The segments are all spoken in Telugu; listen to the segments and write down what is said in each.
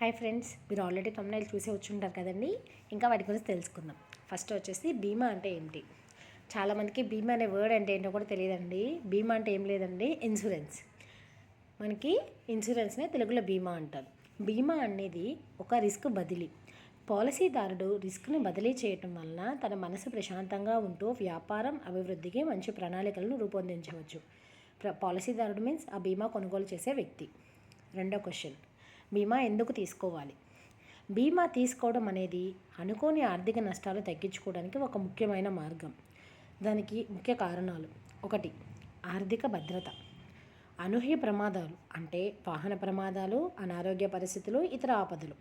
హాయ్ ఫ్రెండ్స్ మీరు ఆల్రెడీ తమ్ముళ్ళు చూసే వచ్చి ఉంటారు కదండి? ఇంకా వాటి గురించి తెలుసుకుందాం. ఫస్ట్ వచ్చేసి బీమా అంటే ఏంటి? చాలామందికి బీమా అనే వర్డ్ అంటే ఏంటో కూడా తెలియదండి. బీమా అంటే ఏం లేదండి ఇన్సూరెన్స్ మనకి ఇన్సూరెన్స్నే తెలుగులో బీమా అంటారు. బీమా అనేది ఒక రిస్క్ బదిలీ. పాలసీదారుడు రిస్క్ని బదిలీ చేయటం వలన తన మనసు ప్రశాంతంగా ఉంటూ వ్యాపారం అభివృద్ధికి మంచి ప్రణాళికలను రూపొందించవచ్చు. ప్ర పాలసీదారుడు మీన్స్ ఆ బీమా కొనుగోలు చేసే వ్యక్తి. రెండో క్వశ్చన్ బీమా ఎందుకు తీసుకోవాలి? బీమా తీసుకోవడం అనేది అనుకోని ఆర్థిక నష్టాలు తగ్గించుకోవడానికి ఒక ముఖ్యమైన మార్గం. దానికి ముఖ్య కారణాలు ఒకటి ఆర్థిక భద్రత. అనూహ్య ప్రమాదాలు అంటే వాహన ప్రమాదాలు అనారోగ్య పరిస్థితులు ఇతర ఆపదలు.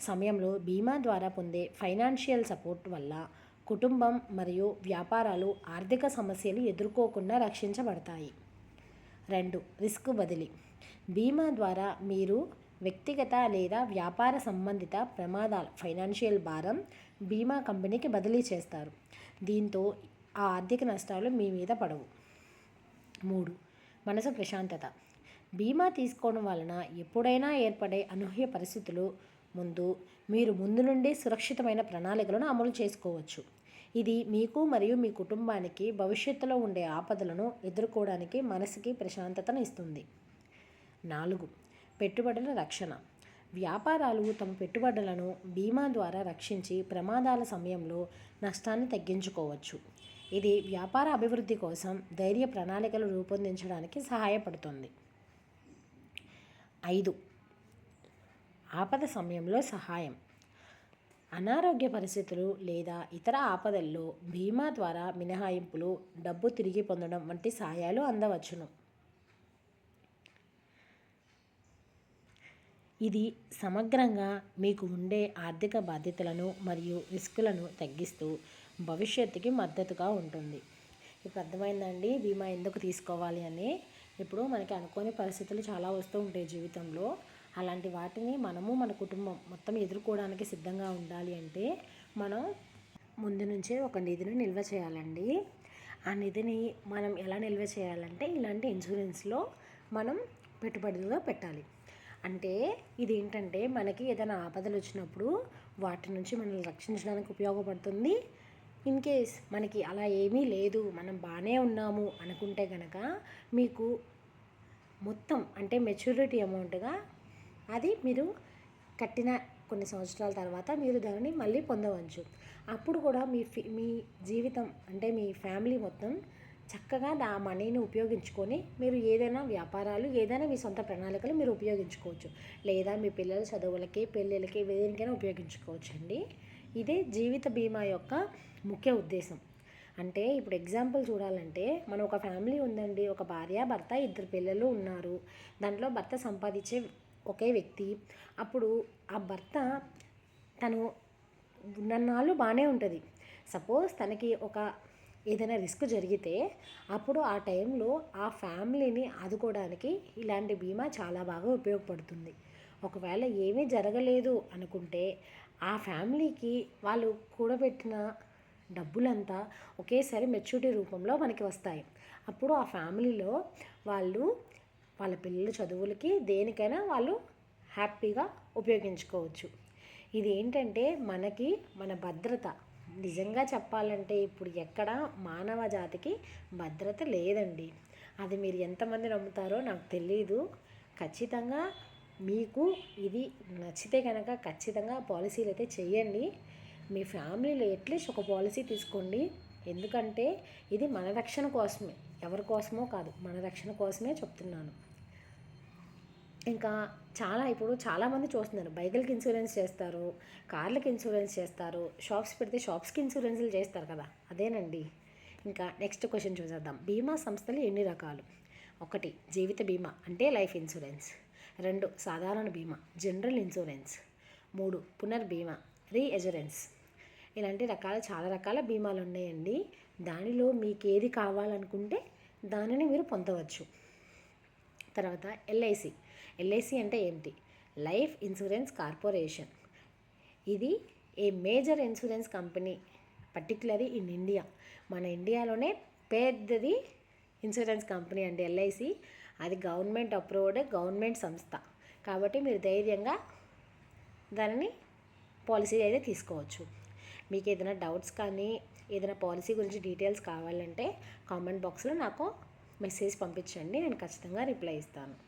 సమయంలో బీమా ద్వారా పొందే ఫైనాన్షియల్ సపోర్ట్ వల్ల కుటుంబం మరియు వ్యాపారాలు ఆర్థిక సమస్యలు ఎదుర్కోకుండా రక్షించబడతాయి. రెండు రిస్క్ బదిలీ. బీమా ద్వారా మీరు వ్యక్తిగత లేదా వ్యాపార సంబంధిత ప్రమాదాల ఫైనాన్షియల్ భారం బీమా కంపెనీకి బదిలీ చేస్తారు. దీంతో ఆ ఆర్థిక నష్టాలు మీ మీద పడవు. మూడు మనసు ప్రశాంతత. బీమా తీసుకోవడం వలన ఎప్పుడైనా ఏర్పడే అనూహ్య పరిస్థితులు ముందు మీరు ముందు నుండి సురక్షితమైన ప్రణాళికలను అమలు చేసుకోవచ్చు. ఇది మీకు మరియు మీ కుటుంబానికి భవిష్యత్తులో ఉండే ఆపదలను ఎదుర్కోవడానికి మనసుకి ప్రశాంతతను ఇస్తుంది. నాలుగు పెట్టుబడుల రక్షణ. వ్యాపారాలు తమ పెట్టుబడులను బీమా ద్వారా రక్షించి ప్రమాదాల సమయంలో నష్టాన్ని తగ్గించుకోవచ్చు. ఇది వ్యాపార అభివృద్ధి కోసం ధైర్య ప్రణాళికలు రూపొందించడానికి సహాయపడుతుంది. ఐదు. ఆపద సమయంలో సహాయం. అనారోగ్య పరిస్థితులు లేదా ఇతర ఆపదల్లో బీమా ద్వారా మినహాయింపులు డబ్బు తిరిగి పొందడం వంటి సహాయాలు అందవచ్చును. ఇది సమగ్రంగా మీకు ఉండే ఆర్థిక బాధ్యతలను మరియు రిస్కులను తగ్గిస్తూ భవిష్యత్తుకి మద్దతుగా ఉంటుంది. ఇప్పుడు అర్థమైందండి? బీమా ఎందుకు తీసుకోవాలి అని? ఇప్పుడు మనకి అనుకోని పరిస్థితులు చాలా వస్తూ ఉంటాయి జీవితంలో. అలాంటి వాటిని మనము మన కుటుంబం మొత్తం ఎదుర్కోవడానికి సిద్ధంగా ఉండాలి అంటే మనం ముందు నుంచే ఒక నిధిని నిల్వ చేయాలండి. ఆ నిధిని మనం ఎలా నిల్వ చేయాలంటే ఇలాంటి ఇన్సూరెన్స్లో మనం పెట్టుబడులుగా పెట్టాలి. అంటే ఇది ఏంటంటే మనకి ఏదైనా ఆపదలు వచ్చినప్పుడు వాటి నుంచి మనల్ని రక్షించడానికి ఉపయోగపడుతుంది. ఇన్ కేస్ మనకి అలా ఏమీ లేదు మనం బాగానే ఉన్నాము అనుకుంటే కనుక మీకు మొత్తం అంటే మెచ్యూరిటీ అమౌంట్గా అది మీరు కట్టిన కొన్ని సంవత్సరాల తర్వాత మీరు దానిని మళ్ళీ పొందవచ్చు. అప్పుడు కూడా మీ ఫి మీ జీవితం అంటే మీ ఫ్యామిలీ మొత్తం చక్కగా ఆ మనీని ఉపయోగించుకొని మీరు ఏదైనా వ్యాపారాలు ఏదైనా మీ సొంత ప్రణాళికలు మీరు ఉపయోగించుకోవచ్చు. లేదా మీ పిల్లల చదువులకి పెళ్ళిళ్ళకి దేనికైనా ఉపయోగించుకోవచ్చు అండి. ఇదే జీవిత బీమా యొక్క ముఖ్య ఉద్దేశం. అంటే ఇప్పుడు ఎగ్జాంపుల్ చూడాలంటే మనం ఒక ఫ్యామిలీ ఉందండి. ఒక భార్య భర్త ఇద్దరు పిల్లలు ఉన్నారు. దాంట్లో భర్త సంపాదించే ఒకే వ్యక్తి. అప్పుడు ఆ భర్త తను ఉన్నన్నాళ్ళు బాగానే ఉంటుంది. సపోజ్ తనకి ఒక ఏదైనా రిస్క్ జరిగితే అప్పుడు ఆ టైంలో ఆ ఫ్యామిలీని ఆదుకోవడానికి ఇలాంటి బీమా చాలా బాగా ఉపయోగపడుతుంది. ఒకవేళ ఏమీ జరగలేదు అనుకుంటే ఆ ఫ్యామిలీకి వాళ్ళు కూడబెట్టిన డబ్బులంతా ఒకేసారి మెచ్యూరిటీ రూపంలో మనకి వస్తాయి. అప్పుడు ఆ ఫ్యామిలీలో వాళ్ళు వాళ్ళ పిల్లల చదువులకి దేనికైనా వాళ్ళు హ్యాపీగా ఉపయోగించుకోవచ్చు. ఇది ఏంటంటే మనకి మన భద్రత నిజంగా చెప్పాలంటే ఇప్పుడు ఎక్కడ మానవ జాతికి భద్రత లేదండి. అది మీరు ఎంతమంది నమ్ముతారో నాకు తెలియదు ఖచ్చితంగా మీకు ఇది నచ్చితే కనుక ఖచ్చితంగా పాలసీలు అయితే చేయండి మీ ఫ్యామిలీలో ఎట్లీస్ట్ ఒక పాలసీ తీసుకోండి. ఎందుకంటే ఇది మన రక్షణ కోసమే. ఎవరి కోసమో కాదు మన రక్షణ కోసమే చెప్తున్నాను. ఇంకా చాలా ఇప్పుడు చాలామంది చూస్తున్నారు. బైకులకి ఇన్సూరెన్స్ చేస్తారు కార్లకి ఇన్సూరెన్స్ చేస్తారు షాప్స్ పెడితే షాప్స్కి ఇన్సూరెన్స్లు చేస్తారు కదా. అదేనండి. ఇంకా నెక్స్ట్ క్వశ్చన్ చూసేద్దాం. బీమా సంస్థలు ఎన్ని రకాలు? ఒకటి జీవిత బీమా అంటే లైఫ్ ఇన్సూరెన్స్ రెండు సాధారణ బీమా జనరల్ ఇన్సూరెన్స్ మూడు పునర్బీమా రీఎజరెన్స్ ఇలాంటి రకాల చాలా రకాల బీమాలు ఉన్నాయండి. దానిలో మీకు ఏది కావాలనుకుంటే దానిని మీరు పొందవచ్చు. తర్వాత ఎల్ఐసి ఎల్ఐసి అంటే ఏంటి? Life insurance corporation. ఇది a major insurance company particularly in India. మన ఇండియాలోనే పెద్దది ఇన్సూరెన్స్ కంపెనీ అండి ఎల్ఐసి. అది గవర్నమెంట్ అప్రూవ్డ్ గవర్నమెంట్ సంస్థ. కాబట్టి మీరు ధైర్యంగా దానిని పాలసీ అయితే తీసుకోవచ్చు. మీకు ఏదైనా డౌట్స్ కానీ ఏదైనా పాలసీ గురించి డీటెయిల్స్ కావాలంటే కామెంట్ బాక్స్లో నాకు మెసేజ్ పంపించండి. నేను ఖచ్చితంగా రిప్లై ఇస్తాను.